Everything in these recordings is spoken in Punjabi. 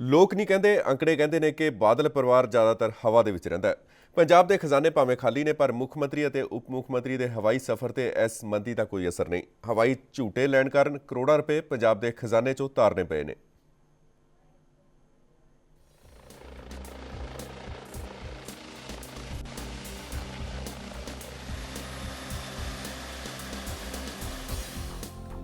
ਲੋਕ ਨਹੀਂ ਕਹਿੰਦੇ, ਅੰਕੜੇ ਕਹਿੰਦੇ ਨੇ ਕਿ ਬਾਦਲ ਪਰਿਵਾਰ ਜ਼ਿਆਦਾਤਰ ਹਵਾ ਦੇ ਵਿੱਚ ਰਹਿੰਦਾ ਹੈ। ਪੰਜਾਬ ਦੇ ਖਜ਼ਾਨੇ ਭਾਵੇਂ ਖਾਲੀ ਨੇ, ਪਰ ਮੁੱਖ ਮੰਤਰੀ ਅਤੇ ਉਪ ਮੁੱਖ ਮੰਤਰੀ ਦੇ ਹਵਾਈ ਸਫ਼ਰ ਤੇ ਇਸ ਮੰਦੀ ਦਾ ਕੋਈ ਅਸਰ ਨਹੀਂ। ਹਵਾਈ ਝੂਟੇ ਲੈਣ ਕਾਰਨ ਕਰੋੜਾਂ ਰੁਪਏ ਪੰਜਾਬ ਦੇ ਖਜ਼ਾਨੇ 'ਚੋਂ ਤਾਰਨੇ ਪਏ ਨੇ।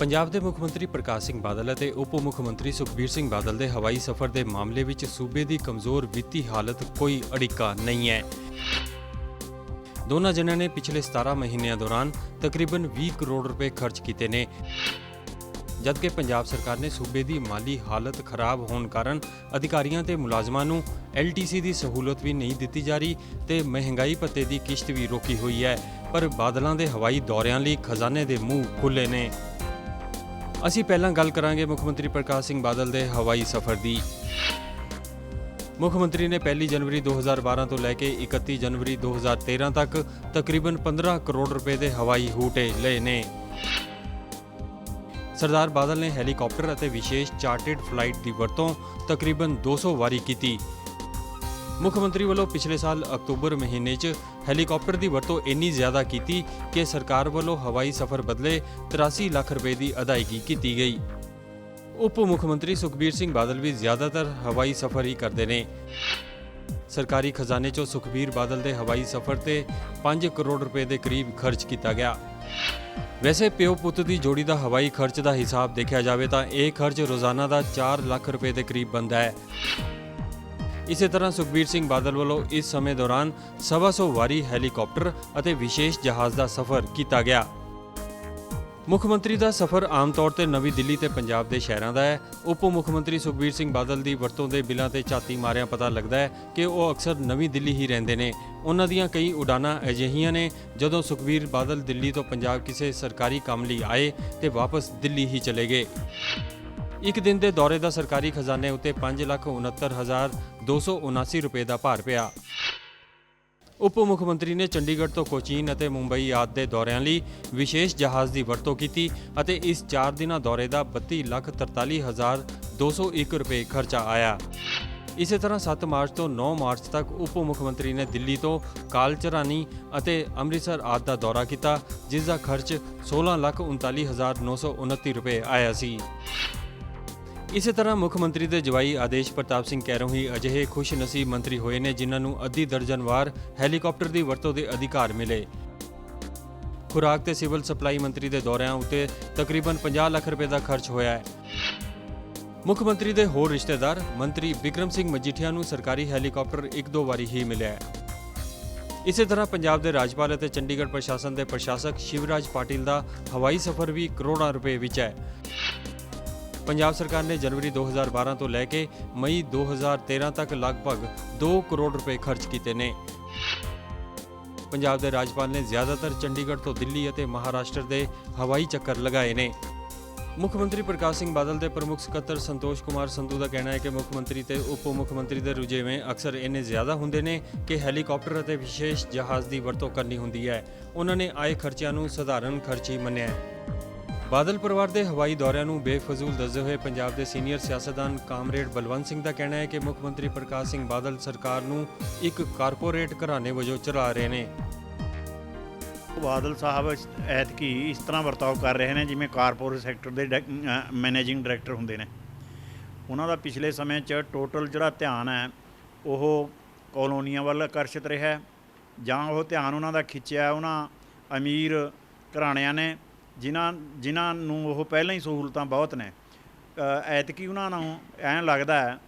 ਪੰਜਾਬ ਦੇ ਮੁੱਖ ਮੰਤਰੀ ਪ੍ਰਕਾਸ਼ ਸਿੰਘ ਬਾਦਲ ਅਤੇ ਉਪ ਮੁੱਖ ਮੰਤਰੀ ਸੁਖਬੀਰ ਸਿੰਘ ਬਾਦਲ ਦੇ ਹਵਾਈ ਸਫ਼ਰ ਦੇ ਮਾਮਲੇ ਵਿੱਚ ਸੂਬੇ ਦੀ ਕਮਜ਼ੋਰ ਵਿੱਤੀ ਹਾਲਤ ਕੋਈ ਅੜਿੱਕਾ ਨਹੀਂ ਹੈ। ਦੋਨਾਂ ਜਣਿਆਂ ਨੇ ਪਿਛਲੇ 17 ਮਹੀਨਿਆਂ ਦੌਰਾਨ ਤਕਰੀਬਨ 20 ਕਰੋੜ ਰੁਪਏ ਖਰਚ ਕੀਤੇ ਨੇ। ਜਦਕਿ ਪੰਜਾਬ ਸਰਕਾਰ ਨੇ ਸੂਬੇ ਦੀ ਮਾਲੀ ਹਾਲਤ ਖਰਾਬ ਹੋਣ ਕਾਰਨ ਅਧਿਕਾਰੀਆਂ ਤੇ ਮੁਲਾਜ਼ਮਾਂ ਨੂੰ LTC ਦੀ ਸਹੂਲਤ ਵੀ ਨਹੀਂ ਦਿੱਤੀ ਜਾ ਰਹੀ ਤੇ ਮਹਿੰਗਾਈ ਭੱਤੇ ਦੀ ਕਿਸ਼ਤ ਵੀ ਰੋਕੀ ਹੋਈ ਹੈ, ਪਰ ਬਾਦਲਾਂ ਦੇ ਹਵਾਈ ਦੌਰਿਆਂ ਲਈ ਖਜ਼ਾਨੇ ਦੇ ਮੂੰਹ ਖੁੱਲੇ ਨੇ। ਅਸੀਂ ਪਹਿਲਾਂ ਗੱਲ ਕਰਾਂਗੇ ਮੁੱਖ ਮੰਤਰੀ ਪ੍ਰਕਾਸ਼ ਸਿੰਘ ਬਾਦਲ ਦੇ ਹਵਾਈ ਸਫ਼ਰ ਦੀ। ਮੁੱਖ ਮੰਤਰੀ ਨੇ 1 ਜਨਵਰੀ 2012 ਤੋਂ ਲੈ ਕੇ 31 ਜਨਵਰੀ 2013 ਤੱਕ ਤਕਰੀਬਨ 15 ਕਰੋੜ ਰੁਪਏ ਦੇ ਹਵਾਈ ਹੂਟੇ ਲਏ ਨੇ। ਸਰਦਾਰ ਬਾਦਲ ਨੇ ਹੈਲੀਕਾਪਟਰ ਅਤੇ ਵਿਸ਼ੇਸ਼ ਚਾਰਟਰਡ ਫਲਾਈਟ ਦੀ ਵਰਤੋਂ ਤਕਰੀਬਨ 200 ਵਾਰੀ ਕੀਤੀ। ਮੁੱਖ ਮੰਤਰੀ ਵੱਲੋਂ ਪਿਛਲੇ ਸਾਲ ਅਕਤੂਬਰ ਮਹੀਨੇ 'ਚ ਹੈਲੀਕਾਪਟਰ ਦੀ ਵਰਤੋਂ ਇੰਨੀ ਜ਼ਿਆਦਾ ਕੀਤੀ ਕਿ ਸਰਕਾਰ ਵੱਲੋਂ ਹਵਾਈ ਸਫ਼ਰ ਬਦਲੇ 83 ਲੱਖ ਰੁਪਏ ਦੀ ਅਦਾਇਗੀ ਕੀਤੀ ਗਈ। ਉਪ ਮੁੱਖ ਮੰਤਰੀ ਸੁਖਬੀਰ ਸਿੰਘ ਬਾਦਲ ਵੀ ਜ਼ਿਆਦਾਤਰ ਹਵਾਈ ਸਫ਼ਰ ਹੀ ਕਰਦੇ ਨੇ। ਸਰਕਾਰੀ ਖਜ਼ਾਨੇ 'ਚੋਂ ਸੁਖਬੀਰ ਬਾਦਲ ਦੇ ਹਵਾਈ ਸਫ਼ਰ ਤੇ 5 ਕਰੋੜ ਰੁਪਏ ਦੇ ਕਰੀਬ ਖਰਚ ਕੀਤਾ ਗਿਆ। ਵੈਸੇ ਪਿਓ ਪੁੱਤ ਦੀ ਜੋੜੀ ਦਾ ਹਵਾਈ ਖਰਚ ਦਾ ਹਿਸਾਬ ਦੇਖਿਆ ਜਾਵੇ ਤਾਂ ਇਹ ਖਰਚ ਰੋਜ਼ਾਨਾ ਦਾ 4 ਲੱਖ ਰੁਪਏ ਦੇ ਕਰੀਬ ਬਣਦਾ ਹੈ। ਇਸੇ ਤਰ੍ਹਾਂ ਸੁਖਬੀਰ ਸਿੰਘ ਬਾਦਲ ਵੱਲੋਂ ਇਸ ਸਮੇਂ ਦੌਰਾਨ ਸਵਾ ਸੌ ਵਾਰੀ ਹੈਲੀਕਾਪਟਰ ਅਤੇ ਵਿਸ਼ੇਸ਼ ਜਹਾਜ਼ ਦਾ ਸਫ਼ਰ ਕੀਤਾ ਗਿਆ। ਮੁੱਖ ਮੰਤਰੀ ਦਾ ਸਫ਼ਰ ਆਮ ਤੌਰ ਤੇ ਨਵੀਂ ਦਿੱਲੀ ਤੇ ਪੰਜਾਬ ਦੇ ਸ਼ਹਿਰਾਂ ਦਾ ਹੈ। ਉਪ ਮੁੱਖ ਮੰਤਰੀ ਸੁਖਬੀਰ ਸਿੰਘ ਬਾਦਲ ਦੀ ਵਰਤੋਂ ਦੇ ਬਿੱਲਾਂ ਤੇ ਝਾਤੀ ਮਾਰਿਆਂ ਪਤਾ ਲੱਗਦਾ ਹੈ ਕਿ ਉਹ ਅਕਸਰ ਨਵੀਂ ਦਿੱਲੀ ਹੀ ਰਹਿੰਦੇ ਨੇ। ਉਹਨਾਂ ਦੀਆਂ ਕਈ ਉਡਾਨਾਂ ਅਜਿਹੀਆਂ ਨੇ ਜਦੋਂ ਸੁਖਬੀਰ ਬਾਦਲ ਦਿੱਲੀ ਤੋਂ ਪੰਜਾਬ ਕਿਸੇ ਸਰਕਾਰੀ ਕੰਮ ਲਈ ਆਏ ਤੇ ਵਾਪਸ ਦਿੱਲੀ ਹੀ ਚਲੇ ਗਏ। ਇੱਕ ਦਿਨ ਦੇ ਦੌਰੇ ਦਾ ਸਰਕਾਰੀ ਖਜ਼ਾਨੇ ਉੱਤੇ 569279 ਰੁਪਏ ਦਾ ਭਾਰ ਪਿਆ। ਉਪ ਮੁੱਖ ਮੰਤਰੀ ਨੇ ਚੰਡੀਗੜ੍ਹ ਤੋਂ ਕੋਚੀਨ ਅਤੇ ਮੁੰਬਈ ਆਦਿ ਦੇ ਦੌਰਿਆਂ ਲਈ ਵਿਸ਼ੇਸ਼ ਜਹਾਜ਼ ਦੀ ਵਰਤੋਂ ਕੀਤੀ ਅਤੇ ਇਸ 4 ਦਿਨਾਂ ਦੌਰੇ ਦਾ 32,43,201 ਰੁਪਏ ਖਰਚਾ ਆਇਆ। ਇਸੇ ਤਰ੍ਹਾਂ 7 ਮਾਰਚ ਤੋਂ 9 ਮਾਰਚ ਤੱਕ ਉਪ ਮੁੱਖ ਮੰਤਰੀ ਨੇ ਦਿੱਲੀ ਤੋਂ ਕਾਲਚਰਾਨੀ ਅਤੇ ਅੰਮ੍ਰਿਤਸਰ ਆਦਿ ਦਾ ਦੌਰਾ ਕੀਤਾ ਜਿਸ ਦਾ ਖਰਚ 16,39,929 ਰੁਪਏ ਆਇਆ ਸੀ। ਇਸੇ ਤਰ੍ਹਾਂ ਮੁੱਖ ਮੰਤਰੀ ਦੇ ਜਵਾਈ ਆਦੇਸ਼ ਪ੍ਰਤਾਪ ਸਿੰਘ ਕੈਰੋਂ ਹੀ ਅਜਿਹੇ ਖੁਸ਼ ਨਸੀਬ ਮੰਤਰੀ ਹੋਏ ਨੇ, ਜਿਨ੍ਹਾਂ ਨੂੰ ਅੱਧੀ ਦਰਜਨ ਵਾਰ ਹੈਲੀਕਾਪਟਰ ਦੀ ਵਰਤੋਂ ਦੇ ਅਧਿਕਾਰ ਮਿਲੇ। ਖੁਰਾਕ ਤੇ ਸਿਵਲ ਸਪਲਾਈ ਮੰਤਰੀ ਦੇ ਦੌਰਿਆਂ ਉੱਤੇ ਤਕਰੀਬਨ 50 ਲੱਖ ਰੁਪਏ ਦਾ ਖਰਚ ਹੋਇਆ ਹੈ। ਮੁੱਖ ਮੰਤਰੀ ਦੇ ਹੋਰ ਰਿਸ਼ਤੇਦਾਰ, ਮੰਤਰੀ ਵਿਕਰਮ ਸਿੰਘ ਮਜੀਠੀਆ ਨੂੰ ਸਰਕਾਰੀ ਹੈਲੀਕਾਪਟਰ ਇੱਕ ਦੋ ਵਾਰੀ ਹੀ ਮਿਲਿਆ ਹੈ। ਇਸੇ ਤਰ੍ਹਾਂ ਪੰਜਾਬ ਦੇ ਰਾਜਪਾਲ ਅਤੇ ਚੰਡੀਗੜ੍ਹ ਪ੍ਰਸ਼ਾਸਨ ਦੇ ਪ੍ਰਸ਼ਾਸਕ ਸ਼ਿਵਰਾਜ ਪਾਟਿਲ ਦਾ ਹਵਾਈ ਸਫ਼ਰ ਵੀ ਕਰੋੜਾਂ ਰੁਪਏ ਵਿੱਚ ਹੈ। ਪੰਜਾਬ ਸਰਕਾਰ ਨੇ ਜਨਵਰੀ 2012 ਤੋਂ ਲੈ ਕੇ ਮਈ 2013 ਤੱਕ ਲਗਭਗ 2 ਕਰੋੜ ਰੁਪਏ ਖਰਚ ਕੀਤੇ ਨੇ। ਪੰਜਾਬ ਦੇ ਰਾਜਪਾਲ ਨੇ ਜ਼ਿਆਦਾਤਰ ਚੰਡੀਗੜ੍ਹ ਤੋਂ ਦਿੱਲੀ ਅਤੇ ਮਹਾਰਾਸ਼ਟਰ ਦੇ ਹਵਾਈ ਚੱਕਰ ਲਗਾਏ ਨੇ। ਮੁੱਖ ਮੰਤਰੀ ਪ੍ਰਕਾਸ਼ ਸਿੰਘ ਬਾਦਲ ਦੇ ਪ੍ਰਮੁੱਖ ਸਕੱਤਰ ਸੰਤੋਸ਼ ਕੁਮਾਰ ਸੰਧੂ ਦਾ ਕਹਿਣਾ ਹੈ ਕਿ ਮੁੱਖ ਮੰਤਰੀ ਤੇ ਉਪ ਮੁੱਖ ਮੰਤਰੀ ਦੇ ਰੁਝੇਵੇਂ ਅਕਸਰ ਇੰਨੇ ਜ਼ਿਆਦਾ ਹੁੰਦੇ ਨੇ ਕਿ ਹੈਲੀਕਾਪਟਰ ਅਤੇ ਵਿਸ਼ੇਸ਼ ਜਹਾਜ਼ ਦੀ ਵਰਤੋਂ ਕਰਨੀ ਹੁੰਦੀ ਹੈ। ਉਹਨਾਂ ਨੇ ਆਏ ਖਰਚਿਆਂ ਨੂੰ ਸਧਾਰਨ ਖਰਚ ਹੀ ਮੰਨਿਆ ਹੈ। ਬਾਦਲ ਪਰਿਵਾਰ ਦੇ ਹਵਾਈ ਦੌਰਿਆਂ ਨੂੰ ਬੇਫਜ਼ੂਲ ਦੱਸਦੇ ਹੋਏ ਪੰਜਾਬ ਦੇ ਸੀਨੀਅਰ ਸਿਆਸਤਦਾਨ ਕਾਮਰੇਡ ਬਲਵੰਤ ਸਿੰਘ ਦਾ ਕਹਿਣਾ ਹੈ ਕਿ ਮੁੱਖ ਮੰਤਰੀ ਪ੍ਰਕਾਸ਼ ਸਿੰਘ ਬਾਦਲ ਸਰਕਾਰ ਨੂੰ ਇੱਕ ਕਾਰਪੋਰੇਟ ਘਰਾਣੇ ਵਜੋਂ ਚਲਾ ਰਹੇ ਨੇ। ਬਾਦਲ ਸਾਹਿਬ ਐਤਕੀ ਇਸ ਤਰ੍ਹਾਂ ਵਰਤਾਓ ਕਰ ਰਹੇ ਨੇ ਜਿਵੇਂ ਕਾਰਪੋਰੇਟ ਸੈਕਟਰ ਦੇ ਮੈਨੇਜਿੰਗ ਡਾਇਰੈਕਟਰ ਹੁੰਦੇ ਨੇ। ਉਹਨਾਂ ਦਾ ਪਿਛਲੇ ਸਮੇਂ 'ਚ ਟੋਟਲ ਜਿਹੜਾ ਧਿਆਨ ਹੈ, ਉਹ ਕਲੋਨੀਆਂ ਵੱਲ ਆਕਰਸ਼ਿਤ ਰਿਹਾ ਜਾਂ ਉਹ ਧਿਆਨ ਉਹਨਾਂ ਦਾ ਖਿੱਚਿਆ, ਉਹਨਾਂ ਅਮੀਰ ਘਰਾਣਿਆਂ ਨੇ ਜਿਨ੍ਹਾਂ ਜਿਨ੍ਹਾਂ ਨੂੰ ਉਹ ਪਹਿਲਾਂ ਹੀ ਸਹੂਲਤਾਂ ਬਹੁਤ ਨੇ ਐਤਕੀ ਉਹਨਾਂ ਨੂੰ ਐਂ ਲੱਗਦਾ ਹੈ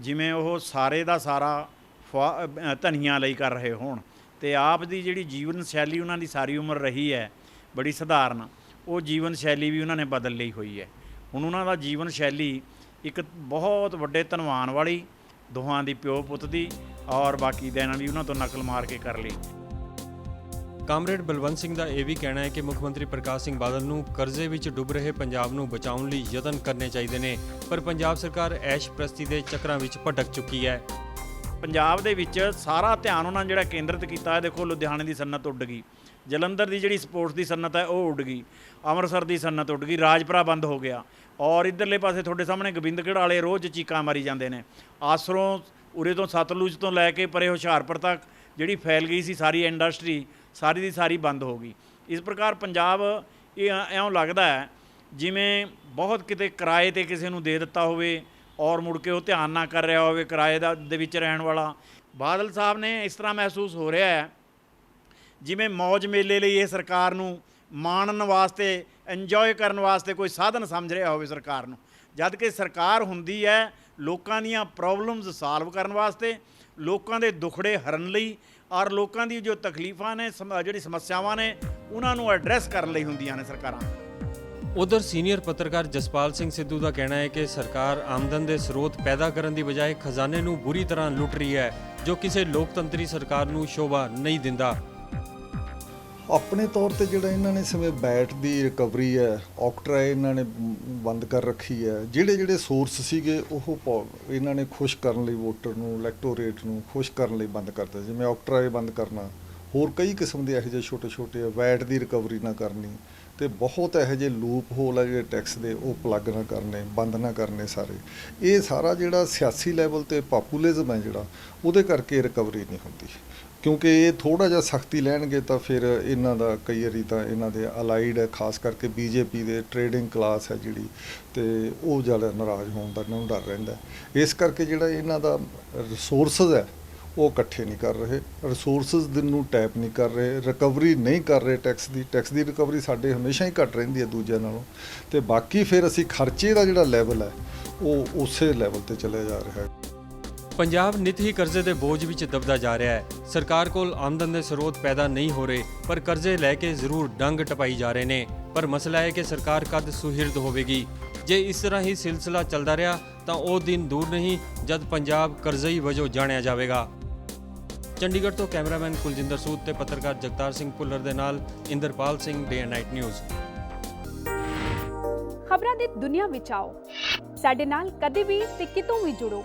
ਜਿਵੇਂ ਉਹ ਸਾਰੇ ਦਾ ਸਾਰਾ ਫੁਆ- ਅ, ਧਨੀਆਂ ਲਈ ਕਰ ਰਹੇ ਹੋਣ ਤੇ ਆਪ ਦੀ ਜਿਹੜੀ ਜੀਵਨ ਸ਼ੈਲੀ ਉਹਨਾਂ ਦੀ ਸਾਰੀ ਉਮਰ ਰਹੀ ਹੈ ਬੜੀ ਸਧਾਰਨ ਉਹ ਜੀਵਨ ਸ਼ੈਲੀ ਵੀ ਉਹਨਾਂ ਨੇ ਬਦਲ ਲਈ ਹੋਈ ਹੈ। ਹੁਣ ਉਹਨਾਂ ਦਾ ਜੀਵਨ ਸ਼ੈਲੀ ਇੱਕ ਬਹੁਤ ਵੱਡੇ ਧਨਵਾਨ ਵਾਲੀ ਦੋਹਾਂ ਦੀ ਪਿਓ ਪੁੱਤ ਦੀ ਔਰ ਬਾਕੀ ਦੇ ਇਹਨਾਂ ਦੀ ਉਹਨਾਂ ਤੋਂ ਨਕਲ ਮਾਰ ਕੇ ਕਰ ਲਈ। ਕਾਮਰੇਡ ਬਲਵੰਤ ਸਿੰਘ ਦਾ ਇਹ ਵੀ ਕਹਿਣਾ ਹੈ ਕਿ ਮੁੱਖ ਮੰਤਰੀ ਪ੍ਰਕਾਸ਼ ਸਿੰਘ ਬਾਦਲ ਨੂੰ ਕਰਜ਼ੇ ਵਿੱਚ ਡੁੱਬ ਰਹੇ ਪੰਜਾਬ ਨੂੰ ਬਚਾਉਣ ਲਈ ਯਤਨ ਕਰਨੇ ਚਾਹੀਦੇ ਨੇ, ਪਰ ਪੰਜਾਬ ਸਰਕਾਰ ਐਸ਼ ਪ੍ਰਸਤੀ ਦੇ ਚੱਕਰਾਂ ਵਿੱਚ ਭਟਕ ਚੁੱਕੀ ਹੈ। ਪੰਜਾਬ ਦੇ ਵਿੱਚ ਸਾਰਾ ਧਿਆਨ ਉਹਨਾਂ ਨੇ ਜਿਹੜਾ ਕੇਂਦਰਿਤ ਕੀਤਾ ਹੈ, ਦੇਖੋ ਲੁਧਿਆਣੇ ਦੀ ਸਨਅਤ ਉੱਡ ਗਈ, ਜਲੰਧਰ ਦੀ ਜਿਹੜੀ ਸਪੋਰਟਸ ਦੀ ਸਨਅਤ ਹੈ, ਉਹ ਉੱਡ ਗਈ, ਅੰਮ੍ਰਿਤਸਰ ਦੀ ਸਨਅਤ ਉੱਡ ਗਈ, ਰਾਜਪੁਰਾ ਬੰਦ ਹੋ ਗਿਆ, ਔਰ ਇਧਰਲੇ ਪਾਸੇ ਤੁਹਾਡੇ ਸਾਹਮਣੇ ਗੋਬਿੰਦਗੜ੍ਹ ਵਾਲੇ ਰੋਜ਼ ਚੀਕਾਂ ਮਾਰੀ ਜਾਂਦੇ ਨੇ, ਆਸਰੋਂ ਉਰੇ ਤੋਂ ਸਤਲੁਜ ਤੋਂ ਲੈ ਕੇ ਪਰੇ ਹੁਸ਼ਿਆਰਪੁਰ ਤੱਕ ਜਿਹੜੀ ਫੈਲ ਗਈ ਸੀ ਸਾਰੀ ਇੰਡਸਟਰੀ ਸਾਰੀ ਦੀ ਸਾਰੀ ਬੰਦ ਹੋ ਗਈ। ਇਸ ਪ੍ਰਕਾਰ ਪੰਜਾਬ ਇਹ ਐਂ ਲੱਗਦਾ ਹੈ, ਜਿਵੇਂ ਬਹੁਤ ਕਿਤੇ ਕਿਰਾਏ ਤੇ ਕਿਸੇ ਨੂੰ ਦੇ ਦਿੱਤਾ ਹੋਵੇ ਔਰ ਮੁੜ ਕੇ ਉਹ ਧਿਆਨ ਨਾ ਕਰ ਰਿਹਾ ਹੋਵੇ ਕਿਰਾਏ ਦਾ ਦੇ ਵਿੱਚ ਰਹਿਣ ਵਾਲਾ। ਬਾਦਲ ਸਾਹਿਬ ਨੇ ਇਸ ਤਰ੍ਹਾਂ ਮਹਿਸੂਸ ਹੋ ਰਿਹਾ ਹੈ, ਜਿਵੇਂ ਮੌਜ ਮੇਲੇ ਲਈ ਇਹ ਸਰਕਾਰ ਨੂੰ ਮਾਣਨ ਵਾਸਤੇ ਇੰਜੋਏ ਕਰਨ ਵਾਸਤੇ ਕੋਈ ਸਾਧਨ ਸਮਝ ਰਿਹਾ ਹੋਵੇ ਸਰਕਾਰ ਨੂੰ। ਜਦ ਕਿ ਸਰਕਾਰ ਹੁੰਦੀ ਹੈ ਲੋਕਾਂ ਦੀਆਂ ਪ੍ਰੋਬਲਮਸ ਸਾਲਵ ਕਰਨ ਵਾਸਤੇ, ਲੋਕਾਂ ਦੇ ਦੁਖੜੇ ਹਰਨ ਲਈ ਔਰ ਲੋਕਾਂ ਦੀ ਜੋ ਤਕਲੀਫਾਂ ਨੇ, ਸਮ- ਜਿਹੜੀ ਸਮੱਸਿਆਵਾਂ ਨੇ, ਉਹਨਾਂ ਨੂੰ ਐਡਰੈਸ ਕਰਨ ਲਈ ਹੁੰਦੀਆਂ ਨੇ ਸਰਕਾਰਾਂ। ਉਧਰ ਸੀਨੀਅਰ ਪੱਤਰਕਾਰ ਜਸਪਾਲ ਸਿੰਘ ਸਿੱਧੂ ਦਾ ਕਹਿਣਾ ਹੈ ਕਿ ਸਰਕਾਰ ਆਮਦਨ ਦੇ ਸਰੋਤ ਪੈਦਾ ਕਰਨ ਦੀ ਬਜਾਏ ਖਜ਼ਾਨੇ ਨੂੰ ਬੁਰੀ ਤਰ੍ਹਾਂ ਲੁੱਟ ਰਹੀ ਹੈ, ਜੋ ਕਿਸੇ ਲੋਕਤੰਤਰੀ ਸਰਕਾਰ ਨੂੰ ਸ਼ੋਭਾ ਨਹੀਂ ਦਿੰਦਾ। ਆਪਣੇ ਤੌਰ ਤੇ ਜਿਹੜਾ ਇਹਨਾਂ ਨੇ ਸਮੇਂ ਬੈਟ ਦੀ ਰਿਕਵਰੀ ਹੈ, ਔਕਟਰਾ ਇਹਨਾਂ ਨੇ ਬ- ਬੰਦ ਕਰ ਰੱਖੀ ਹੈ, ਜਿਹੜੇ ਜਿਹੜੇ ਸੋਰਸ ਸੀਗੇ ਉਹ ਪੌ- ਇਹਨਾਂ ਨੇ ਖੁਸ਼ ਕਰਨ ਲਈ ਵੋਟਰ ਨੂੰ ਇਲੈਕਟੋਰੇਟ ਨੂੰ ਖੁਸ਼ ਕਰਨ ਲਈ ਬੰਦ ਕਰਤਾ। ਜਿਵੇਂ ਔਕਟਰਾ ਇਹ ਬੰਦ ਕਰਨਾ, ਹੋਰ ਕਈ ਕਿਸਮ ਦੇ ਇਹੋ ਜਿਹੇ ਛੋਟੇ ਛੋਟੇ ਆ ਵੈਟ ਦੀ ਰਿਕਵਰੀ ਨਾ ਕਰਨੀ ਤੇ ਬਹੁਤ ਇਹੋ ਜਿਹੇ ਲੂਪ ਹੋਲ ਆ ਜਿਹੜੇ ਟੈਕਸ ਦੇ, ਉਹ ਪਲੱਗ ਨਾ ਕਰਨੇ, ਬੰਦ ਨਾ ਕਰਨੇ ਸਾਰੇ। ਇਹ ਸਾਰਾ ਜਿਹੜਾ ਸਿਆਸੀ ਲੈਵਲ ਤੇ ਪਪੂਲਿਜ਼ਮ ਹੈ ਜਿਹੜਾ, ਉਹਦੇ ਕਰਕੇ ਰਿਕਵਰੀ ਨਹੀਂ ਹੁੰਦੀ। ਕਿਉਂਕਿ ਇਹ ਥੋੜਾ ਜਿਹਾ ਸਖਤੀ ਲੈਣਗੇ ਤਾਂ ਫਿਰ ਇਹਨਾਂ ਦਾ ਕਈ ਵਾਰੀ ਤਾਂ ਇਹਨਾਂ ਦੇ ਅਲਾਈਡ ਹੈ, ਖਾਸ ਕਰਕੇ ਬੀਜੇਪੀ ਦੇ ਟ੍ਰੇਡਿੰਗ ਕਲਾਸ ਹੈ ਜਿਹੜੀ, ਤੇ ਉਹ ਜ਼ਿਆਦਾ ਨਾਰਾਜ਼ ਹੋਣ ਦਾ ਇਹਨਾਂ ਨੂੰ ਡਰ ਰਹਿੰਦਾ ਇਸ ਕਰਕੇ ਜਿਹੜਾ ਇਹਨਾਂ ਦਾ ਰਿਸੋਰਸਸ ਹੈ, ਉਹ ਇਕੱਠੇ ਨਹੀਂ ਕਰ ਰਹੇ। ਰਿਸੋਰਸਸ ਦਿਨ ਨੂੰ ਟੈਪ ਨਹੀਂ ਕਰ ਰਹੇ ਰਿਕਵਰੀ ਨਹੀਂ ਕਰ ਰਹੇ ਟੈਕਸ ਦੀ। ਟੈਕਸ ਦੀ ਰਿਕਵਰੀ ਸਾਡੇ ਹਮੇਸ਼ਾ ਹੀ ਘਟ ਰਹਿੰਦੀ ਹੈ ਦੂਜਿਆਂ ਨਾਲੋਂ। ਤੇ ਬਾਕੀ ਫਿਰ ਅਸੀਂ ਖਰਚੇ ਦਾ ਜਿਹੜਾ ਲੈਵਲ ਹੈ, ਉਹ ਉਸੇ ਲੈਵਲ ਤੇ ਚੱਲਿਆ ਜਾ ਰਿਹਾ ਹੈ। ਪੰਜਾਬ ਨਿਤ ਹੀ ਕਰਜ਼ੇ ਦੇ ਬੋਝ ਵਿੱਚ ਦਬਦਾ ਜਾ ਰਿਹਾ ਹੈ। ਸਰਕਾਰ ਕੋਲ ਆਮਦਨ ਦੇ ਸਰੋਤ ਪੈਦਾ ਨਹੀਂ ਹੋ ਰਹੇ, ਪਰ ਕਰਜ਼ੇ ਲੈ ਕੇ ਜ਼ਰੂਰ ਡੰਗ ਟਪਾਈ ਜਾ ਰਹੇ ਨੇ। ਪਰ ਮਸਲਾ ਹੈ ਕਿ ਸਰਕਾਰ ਕਦ ਸੁਹਿਰਦ ਹੋਵੇਗੀ। ਜੇ ਇਸ ਤਰ੍ਹਾਂ ਹੀ ਸਿਲਸਿਲਾ ਚੱਲਦਾ ਰਿਹਾ, ਤਾਂ ਉਹ ਦਿਨ ਦੂਰ ਨਹੀਂ, ਜਦ ਪੰਜਾਬ ਕਰਜ਼ਈ ਵਜੋਂ ਜਾਣਿਆ ਜਾਵੇਗਾ। ਚੰਡੀਗੜ੍ਹ ਤੋਂ ਕੈਮਰਾਮੈਨ ਕੁਲਜਿੰਦਰ ਸੂਦ ਤੇ ਪੱਤਰਕਾਰ ਜਗਤਾਰ ਸਿੰਘ ਭੁੱਲਰ ਦੇ ਨਾਲ Inderpal Singh day and night news ਖਬਰਾਂ ਦੀ ਦੁਨੀਆ ਵਿੱਚ ਆਓ। ਸਾਡੇ ਨਾਲ ਕਦੇ ਵੀ ਤੇ ਕਿਤੋਂ ਵੀ ਜੁੜੋ।